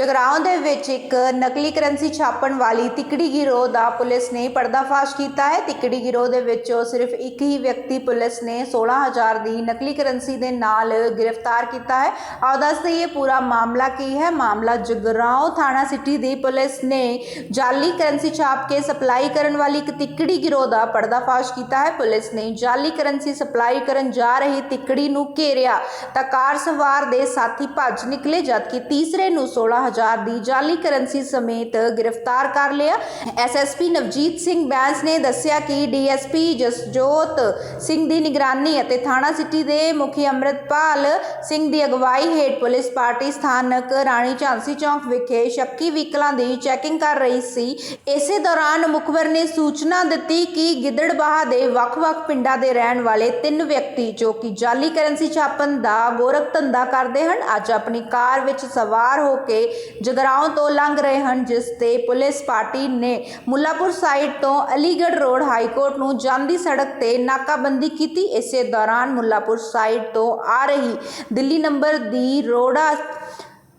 ਜਗਰਾਉਂ ਦੇ ਵਿੱਚ ਇੱਕ ਨਕਲੀ ਕਰੰਸੀ ਛਾਪਣ ਵਾਲੀ ਤਿਕੜੀ ਗਿਰੋਹ ਦਾ ਪੁਲਿਸ ਨੇ ਪਰਦਾਫਾਸ਼ ਕੀਤਾ ਹੈ। ਤਿਕੜੀ ਗਿਰੋਹ ਦੇ ਵਿੱਚੋਂ ਸਿਰਫ ਇੱਕ ਹੀ ਵਿਅਕਤੀ ਪੁਲਿਸ ਨੇ 16000 ਦੀ ਨਕਲੀ ਕਰੰਸੀ ਦੇ ਨਾਲ ਗ੍ਰਿਫਤਾਰ ਕੀਤਾ ਹੈ। ਆਓ ਦੱਸਦੇ ਇਹ ਪੂਰਾ ਮਾਮਲਾ ਕੀ ਹੈ। ਮਾਮਲਾ ਜਗਰਾਉਂ ਥਾਣਾ ਸਿਟੀ ਦੀ ਪੁਲਿਸ ਨੇ ਜਾਲੀ ਕਰੰਸੀ ਛਾਪ ਕੇ ਸਪਲਾਈ ਕਰਨ ਵਾਲੀ ਇੱਕ ਤਿਕੜੀ ਗਿਰੋਹ ਦਾ ਪਰਦਾਫਾਸ਼ ਕੀਤਾ ਹੈ। ਪੁਲਿਸ ਨੇ ਜਾਲੀ ਕਰੰਸੀ ਸਪਲਾਈ ਕਰਨ ਜਾ ਰਹੀ ਤਿਕੜੀ ਨੂੰ ਘੇਰਿਆ ਤਾਂ ਕਾਰ ਸਵਾਰ ਦੇ ਸਾਥੀ ਭੱਜ ਨਿਕਲੇ ਜਦਕਿ ਤੀਸਰੇ ਨੂੰ 16000 ਦੀ ਜਾਲੀ ਕਰੰਸੀ ਸਮੇਤ ਗ੍ਰਿਫਤਾਰ ਕਰ ਲਿਆ। ਐਸਐਸਪੀ ਨਵਜੀਤ ਸਿੰਘ ਬੈਂਸ ਨੇ ਦੱਸਿਆ ਕਿ ਡੀਐਸਪੀ ਜਸਜੋਤ ਸਿੰਘ ਦੀ ਨਿਗਰਾਨੀ ਅਤੇ ਥਾਣਾ ਸਿਟੀ ਦੇ ਮੁਖੀ ਅੰਮ੍ਰਿਤਪਾਲ ਸਿੰਘ ਦੀ ਅਗਵਾਈ ਹੇਠ ਪੁਲਿਸ ਪਾਰਟੀ ਸਥਾਨਕ ਰਾਣੀ ਝਾਂਸੀ ਚੌਂਕ ਵਿਖੇ ਸ਼ੱਕੀ ਵਹੀਕਲਾਂ ਦੀ ਚੈਕਿੰਗ ਕਰ ਰਹੀ ਸੀ। ਇਸੇ ਦੌਰਾਨ ਮੁਖਬਰ ਨੇ ਸੂਚਨਾ ਦਿੱਤੀ ਕਿ ਗਿੱਦੜਬਾਹਾ ਦੇ ਵੱਖ-ਵੱਖ ਪਿੰਡਾਂ ਦੇ ਰਹਿਣ ਵਾਲੇ ਤਿੰਨ ਵਿਅਕਤੀ, ਜੋ ਕਿ ਜਾਲੀ ਕਰੰਸੀ ਛਾਪਣ ਦਾ ਗੋਰਖ ਧੰਦਾ ਕਰਦੇ ਹਨ, ਅੱਜ ਆਪਣੀ ਕਾਰ ਵਿੱਚ ਸਵਾਰ ਹੋ ਕੇ ਜਗਰਾਉਂ ਤੋਂ ਲੰਘ ਰਹੇ ਹਨ, ਜਿਸ ਤੇ ਪੁਲਿਸ ਪਾਰਟੀ ਨੇ ਮੁੱਲਾਪੁਰ ਸਾਈਡ ਤੋਂ ਅਲੀਗੜ੍ਹ ਰੋਡ ਹਾਈ ਕੋਰਟ ਨੂੰ ਜਾਂਦੀ ਸੜਕ ਤੇ ਨਾਕਾਬੰਦੀ ਕੀਤੀ। ਇਸੇ ਦੌਰਾਨ ਮੁੱਲਾਪੁਰ ਸਾਈਡ ਤੋਂ ਆ ਰਹੀ ਦਿੱਲੀ ਨੰਬਰ ਦੀ ਰੋੜਾ,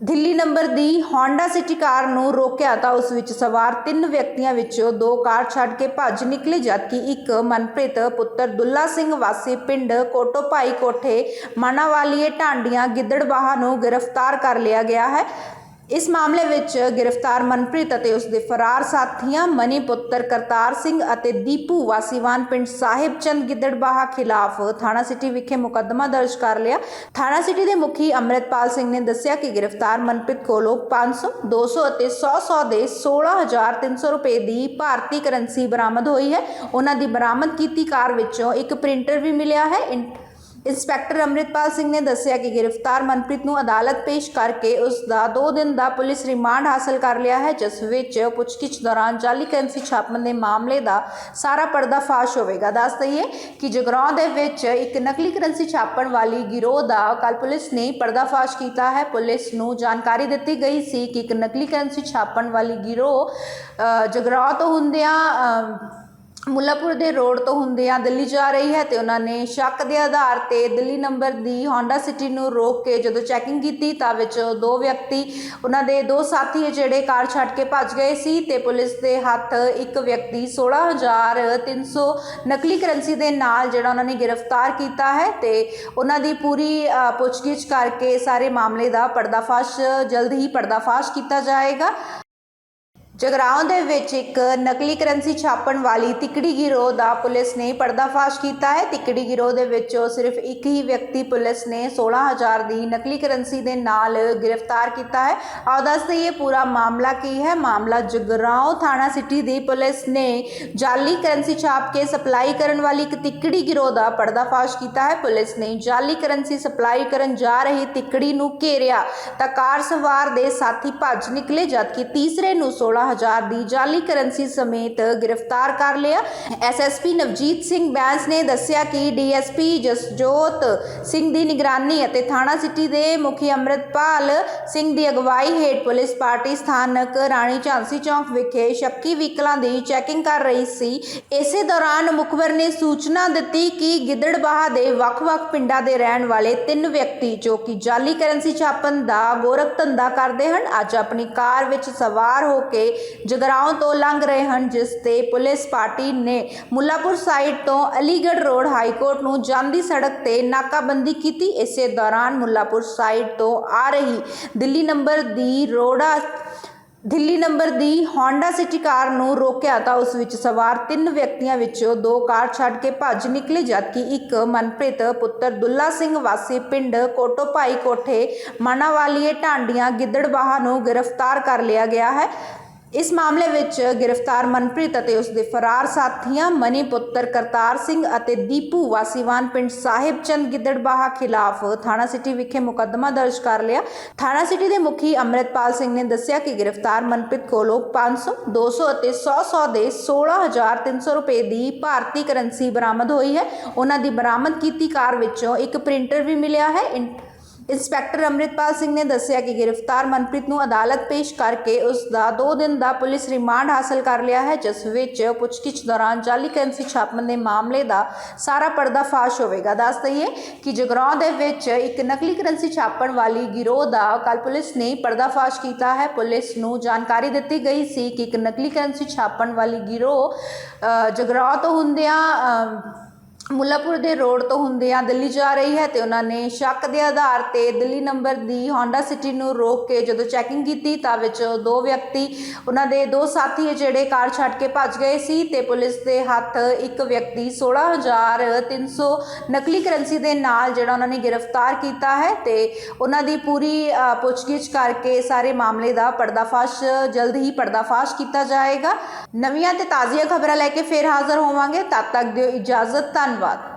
ਦਿੱਲੀ ਨੰਬਰ ਦੀ Honda ਸਿਟੀ ਕਾਰ ਨੂੰ ਰੋਕਿਆ ਤਾਂ ਉਸ ਵਿੱਚ ਸਵਾਰ ਤਿੰਨ ਵਿਅਕਤੀਆਂ ਵਿੱਚੋਂ ਦੋ ਕਾਰ ਛੱਡ ਕੇ ਭੱਜ ਨਿਕਲੇ, ਜਦਕਿ ਇੱਕ ਮਨਪ੍ਰੀਤ ਪੁੱਤਰ ਦੁੱਲਾ ਸਿੰਘ ਵਾਸੀ ਪਿੰਡ ਕੋਟੋ ਭਾਈ ਕੋਠੇ ਮਾਨਾਵਾਲੀਏ ਢਾਂਡੀਆਂ ਗਿੱਦੜਬਾਹਾ ਨੂੰ ਗ੍ਰਿਫਤਾਰ ਕਰ ਲਿਆ ਗਿਆ ਹੈ। ਇਸ ਮਾਮਲੇ ਵਿੱਚ ਗ੍ਰਿਫਤਾਰ ਮਨਪ੍ਰੀਤ ਅਤੇ ਉਸ ਦੇ ਫਰਾਰ ਸਾਥੀਆਂ ਮਨੀ ਪੁੱਤਰ ਕਰਤਾਰ ਸਿੰਘ ਅਤੇ ਦੀਪੂ ਵਾਸੀਵਾਨ ਪਿੰਡ ਸਾਹਿਬ ਚੰਦ ਗਿੱਦੜਬਾਹਾ ਖਿਲਾਫ ਥਾਣਾ ਸਿਟੀ ਵਿਖੇ ਮੁਕੱਦਮਾ ਦਰਜ ਕਰ ਲਿਆ। ਥਾਣਾ ਸਿਟੀ ਦੇ ਮੁਖੀ ਅੰਮ੍ਰਿਤਪਾਲ ਸਿੰਘ ਨੇ ਦੱਸਿਆ ਕਿ ਗ੍ਰਿਫਤਾਰ ਮਨਪ੍ਰੀਤ ਕੋਲੋਂ 500 200 ਅਤੇ 100 100 ਦੇ 16300 ਰੁਪਏ ਦੀ ਭਾਰਤੀ ਕਰੰਸੀ ਬਰਾਮਦ ਹੋਈ ਹੈ। ਉਹਨਾਂ ਦੀ ਬਰਾਮਦ ਕੀਤੀ ਕਾਰ ਵਿੱਚੋਂ ਇੱਕ ਪ੍ਰਿੰਟਰ ਵੀ ਮਿਲਿਆ ਹੈ। ਇਨ- ਇੰਸਪੈਕਟਰ ਅੰਮ੍ਰਿਤਪਾਲ ਸਿੰਘ ਨੇ ਦੱਸਿਆ ਕਿ ਗ੍ਰਿਫਤਾਰ ਮਨਪ੍ਰੀਤ ਨੂੰ ਅਦਾਲਤ ਪੇਸ਼ ਕਰਕੇ ਉਸ ਦਾ 2 ਦਿਨ ਦਾ ਪੁਲਿਸ ਰਿਮਾਂਡ ਹਾਸਲ ਕਰ ਲਿਆ ਹੈ, ਜਿਸ ਵਿੱਚ ਪੁੱਛਗਿੱਛ ਦੌਰਾਨ ਜਾਲੀ ਕਰੰਸੀ ਛਾਪਣ ਦੇ ਮਾਮਲੇ ਦਾ ਸਾਰਾ ਪਰਦਾਫਾਸ਼ ਹੋਵੇਗਾ। ਦੱਸ ਦਈਏ ਕਿ ਜਗਰਾਉਂ ਦੇ ਵਿੱਚ ਇੱਕ ਨਕਲੀ ਕਰੰਸੀ ਛਾਪਣ ਵਾਲੀ ਗਿਰੋਹ ਦਾ ਕੱਲ ਪੁਲਿਸ ਨੇ ਪਰਦਾਫਾਸ਼ ਕੀਤਾ ਹੈ। ਪੁਲਿਸ ਨੂੰ ਜਾਣਕਾਰੀ ਦਿੱਤੀ ਗਈ ਸੀ ਕਿ ਇੱਕ ਨਕਲੀ ਕਰੰਸੀ ਛਾਪਣ ਵਾਲੀ ਗਿਰੋਹ ਜਗਰਾਉਂ ਤੋਂ ਹੁੰਦਿਆਂ ਮੁੱਲਾਪੁਰ ਦੇ ਰੋਡ ਤੋਂ ਹੁੰਦਿਆਂ ਦਿੱਲੀ ਜਾ ਰਹੀ ਹੈ ਤੇ ਉਹਨਾਂ ਨੇ ਸ਼ੱਕ ਦੇ ਆਧਾਰ ਤੇ ਦਿੱਲੀ ਨੰਬਰ ਦੀ Honda City ਨੂੰ ਰੋਕ ਕੇ ਜਦੋਂ ਚੈਕਿੰਗ ਕੀਤੀ ਤਾਂ ਵਿੱਚ ਦੋ ਵਿਅਕਤੀ, ਉਹਨਾਂ ਦੇ ਦੋ ਸਾਥੀ ਜਿਹੜੇ ਕਾਰ ਛੱਡ ਕੇ ਭੱਜ ਗਏ ਸੀ ਤੇ ਪੁਲਿਸ ਦੇ ਹੱਥ ਇੱਕ ਵਿਅਕਤੀ 16300 ਨਕਲੀ ਕਰੰਸੀ ਦੇ ਨਾਲ ਜਿਹੜਾ ਉਹਨਾਂ ਨੇ ਗ੍ਰਿਫਤਾਰ ਕੀਤਾ ਹੈ ਤੇ ਉਹਨਾਂ ਦੀ ਪੂਰੀ ਪੁੱਛਗਿੱਛ ਕਰਕੇ ਸਾਰੇ ਮਾਮਲੇ ਦਾ ਪਰਦਾਫਾਸ਼, ਜਲਦ ਹੀ ਪਰਦਾਫਾਸ਼ ਕੀਤਾ ਜਾਏਗਾ। ਜਗਰਾਉਂ ਦੇ ਵਿੱਚ ਇੱਕ ਨਕਲੀ ਕਰੰਸੀ ਛਾਪਣ ਵਾਲੀ ਤਿਕੜੀ ਗਿਰੋਹ ਦਾ ਪੁਲਿਸ ਨੇ ਪਰਦਾਫਾਸ਼ ਕੀਤਾ ਹੈ। ਤਿਕੜੀ ਗਿਰੋਹ ਦੇ ਵਿੱਚੋਂ ਸਿਰਫ ਇੱਕ ਹੀ ਵਿਅਕਤੀ ਪੁਲਿਸ ਨੇ 16000 ਦੀ ਨਕਲੀ ਕਰੰਸੀ ਦੇ ਨਾਲ ਗ੍ਰਿਫਤਾਰ ਕੀਤਾ ਹੈ। ਆਓ ਦੱਸਦੇ ਇਹ ਪੂਰਾ ਮਾਮਲਾ ਕੀ ਹੈ। ਮਾਮਲਾ ਜਗਰਾਉਂ ਥਾਣਾ ਸਿਟੀ ਦੀ ਪੁਲਿਸ ਨੇ ਜਾਲੀ ਕਰੰਸੀ ਛਾਪ ਕੇ ਸਪਲਾਈ ਕਰਨ ਵਾਲੀ ਇੱਕ ਤਿਕੜੀ ਗਿਰੋਹ ਦਾ ਪਰਦਾਫਾਸ਼ ਕੀਤਾ ਹੈ। ਪੁਲਿਸ ਨੇ ਜਾਲੀ ਕਰੰਸੀ ਸਪਲਾਈ ਕਰਨ ਜਾ ਰਹੀ ਤਿਕੜੀ ਨੂੰ ਘੇਰਿਆ ਤਾਂ ਕਾਰ ਸਵਾਰ ਦੇ ਸਾਥੀ ਭੱਜ ਨਿਕਲੇ, ਜਦਕਿ ਤੀਸਰੇ ਨੂੰ 16000 ਦੀ ਜਾਲੀ ਕਰੰਸੀ ਸਮੇਤ ਗ੍ਰਿਫਤਾਰ ਕਰ ਲਿਆ। ਐਸਐਸਪੀ ਨਵਜੀਤ ਸਿੰਘ ਬੈਂਸ ਨੇ ਦੱਸਿਆ ਕਿ ਡੀਐਸਪੀ ਜਸਜੋਤ ਸਿੰਘ ਦੀ ਨਿਗਰਾਨੀ ਅਤੇ ਥਾਣਾ ਸਿਟੀ ਦੇ ਮੁਖੀ ਅੰਮ੍ਰਿਤਪਾਲ ਸਿੰਘ ਦੀ ਅਗਵਾਈ ਹੇਠ ਪੁਲਿਸ ਪਾਰਟੀ ਸਥਾਨਕ ਰਾਣੀ ਝਾਂਸੀ ਚੌਂਕ ਵਿਖੇ ਸ਼ੱਕੀ ਵਹੀਕਲਾਂ ਦੀ ਚੈਕਿੰਗ ਕਰ ਰਹੀ ਸੀ। ਇਸੇ ਦੌਰਾਨ ਮੁਖਬਰ ਨੇ ਸੂਚਨਾ ਦਿੱਤੀ ਕਿ ਗਿੱਦੜਬਾਹਾ ਦੇ ਵੱਖ-ਵੱਖ ਪਿੰਡਾਂ ਦੇ ਰਹਿਣ ਵਾਲੇ ਤਿੰਨ ਵਿਅਕਤੀ, ਜੋ ਕਿ ਜਾਲੀ ਕਰੰਸੀ ਛਾਪਣ ਦਾ ਗੋਰਖ ਧੰਦਾ ਕਰਦੇ ਹਨ, ਅੱਜ ਆਪਣੀ ਕਾਰ ਵਿੱਚ ਸਵਾਰ ਹੋ ਕੇ ਜਗਰਾਉਂ ਤੋਂ ਲੰਘ ਰਹੇ ਹਨ, ਜਿਸ ਤੇ ਪੁਲਿਸ ਪਾਰਟੀ ਨੇ ਮੁੱਲਾਪੁਰ ਸਾਈਡ ਤੋਂ ਅਲੀਗੜ੍ਹ ਰੋਡ ਹਾਈ ਕੋਰਟ ਨੂੰ ਜਾਂਦੀ ਸੜਕ ਤੇ ਨਾਕਾਬੰਦੀ ਕੀਤੀ। ਇਸੇ ਦੌਰਾਨ ਮੁੱਲਾਪੁਰ ਸਾਈਡ ਤੋਂ ਆ ਰਹੀ ਦਿੱਲੀ ਨੰਬਰ ਦੀ ਰੋੜਾ, ਦਿੱਲੀ ਨੰਬਰ ਦੀ Honda ਸਿਟੀ ਕਾਰ ਨੂੰ ਰੋਕਿਆ ਤਾਂ ਉਸ ਵਿੱਚ ਸਵਾਰ ਤਿੰਨ ਵਿਅਕਤੀਆਂ ਵਿੱਚੋਂ ਦੋ ਕਾਰ ਛੱਡ ਕੇ ਭੱਜ ਨਿਕਲੇ, ਜਦਕਿ ਇੱਕ ਮਨਪ੍ਰੀਤ ਪੁੱਤਰ ਦੁੱਲਾ ਸਿੰਘ ਵਾਸੀ ਪਿੰਡ ਕੋਟੋ ਭਾਈ ਕੋਠੇ, ਮਾਨਾਵਾਲੀਏ ਢਾਂਡੀਆਂ ਗਿੱਦੜਬਾਹਾ ਨੂੰ ਗ੍ਰਿਫਤਾਰ ਕਰ ਲਿਆ ਗਿਆ ਹੈ। ਇਸ ਮਾਮਲੇ ਵਿੱਚ ਗ੍ਰਿਫਤਾਰ ਮਨਪ੍ਰੀਤ ਅਤੇ ਉਸ ਦੇ ਫਰਾਰ ਸਾਥੀਆਂ ਮਨੀ ਪੁੱਤਰ ਕਰਤਾਰ ਸਿੰਘ ਅਤੇ ਦੀਪੂ ਵਾਸੀਵਾਨ ਪਿੰਡ ਸਾਹਿਬ ਚੰਦ ਗਿੱਦੜਬਾਹਾ ਖਿਲਾਫ ਥਾਣਾ ਸਿਟੀ ਵਿਖੇ ਮੁਕੱਦਮਾ ਦਰਜ ਕਰ ਲਿਆ। ਥਾਣਾ ਸਿਟੀ ਦੇ ਮੁਖੀ ਅੰਮ੍ਰਿਤਪਾਲ ਸਿੰਘ ਨੇ ਦੱਸਿਆ ਕਿ ਗ੍ਰਿਫਤਾਰ ਮਨਪ੍ਰੀਤ ਕੋਲੋਂ 500 200 ਅਤੇ 100 100 ਦੇ 16300 ਰੁਪਏ ਦੀ ਭਾਰਤੀ ਕਰੰਸੀ ਬਰਾਮਦ ਹੋਈ ਹੈ। ਉਹਨਾਂ ਦੀ ਬਰਾਮਦ ਕੀਤੀ ਕਾਰ ਵਿੱਚੋਂ ਇੱਕ ਪ੍ਰਿੰਟਰ ਵੀ ਮਿਲਿਆ ਹੈ। ਇਨ- ਇੰਸਪੈਕਟਰ ਅੰਮ੍ਰਿਤਪਾਲ ਸਿੰਘ ਨੇ ਦੱਸਿਆ ਕਿ ਗ੍ਰਿਫਤਾਰ ਮਨਪ੍ਰੀਤ ਨੂੰ ਅਦਾਲਤ ਪੇਸ਼ ਕਰਕੇ ਉਸ ਦਾ 2 ਦਿਨ ਦਾ ਪੁਲਿਸ ਰਿਮਾਂਡ ਹਾਸਲ ਕਰ ਲਿਆ ਹੈ, ਜਿਸ ਵਿੱਚ ਪੁੱਛਗਿੱਛ ਦੌਰਾਨ ਜਾਲੀ ਕਰੰਸੀ ਛਾਪਣ ਦੇ ਮਾਮਲੇ ਦਾ ਸਾਰਾ ਪਰਦਾਫਾਸ਼ ਹੋਵੇਗਾ। ਦੱਸ ਦਈਏ ਕਿ ਜਗਰਾਉਂ ਦੇ ਵਿੱਚ ਇੱਕ ਨਕਲੀ ਕਰੰਸੀ ਛਾਪਣ ਵਾਲੀ ਗਿਰੋਹ ਦਾ ਕੱਲ ਪੁਲਿਸ ਨੇ ਪਰਦਾਫਾਸ਼ ਕੀਤਾ ਹੈ। ਪੁਲਿਸ ਨੂੰ ਜਾਣਕਾਰੀ ਦਿੱਤੀ ਗਈ ਸੀ ਕਿ ਇੱਕ ਨਕਲੀ ਕਰੰਸੀ ਛਾਪਣ ਵਾਲੀ ਗਿਰੋਹ ਜਗਰਾਉਂ ਤੋਂ ਹੁੰਦਿਆਂ ਮੁੱਲਾਪੁਰ ਦੇ ਰੋਡ ਤੋਂ ਹੁੰਦਿਆਂ ਦਿੱਲੀ ਜਾ ਰਹੀ ਹੈ ਤੇ ਉਹਨਾਂ ਨੇ ਸ਼ੱਕ ਦੇ ਆਧਾਰ ਤੇ ਦਿੱਲੀ ਨੰਬਰ ਦੀ Honda City ਨੂੰ ਰੋਕ ਕੇ ਜਦੋਂ ਚੈਕਿੰਗ ਕੀਤੀ ਤਾਂ ਵਿੱਚ ਦੋ ਵਿਅਕਤੀ, ਉਹਨਾਂ ਦੇ ਦੋ ਸਾਥੀ ਜਿਹੜੇ ਕਾਰ ਛੱਡ ਕੇ ਭੱਜ ਗਏ ਸੀ ਤੇ ਪੁਲਿਸ ਦੇ ਹੱਥ ਇੱਕ ਵਿਅਕਤੀ 16300 ਨਕਲੀ ਕਰੰਸੀ ਦੇ ਨਾਲ ਜਿਹੜਾ ਉਹਨਾਂ ਨੇ ਗ੍ਰਿਫਤਾਰ ਕੀਤਾ ਹੈ ਤੇ ਉਹਨਾਂ ਦੀ ਪੂਰੀ ਪੁੱਛਗਿੱਛ ਕਰਕੇ ਸਾਰੇ ਮਾਮਲੇ ਦਾ ਪਰਦਾਫਾਸ਼, ਜਲਦ ਹੀ ਪਰਦਾਫਾਸ਼ ਕੀਤਾ ਜਾਏਗਾ। ਨਵੀਆਂ ਤੇ ਤਾਜ਼ੀਆਂ ਖਬਰਾਂ ਲੈ ਕੇ ਫੇਰ ਹਾਜ਼ਰ ਹੋਵਾਂਗੇ। ਤਦ ਤੱਕ ਦਿਓ ਇਜਾਜ਼ਤ। ধন্যবাদ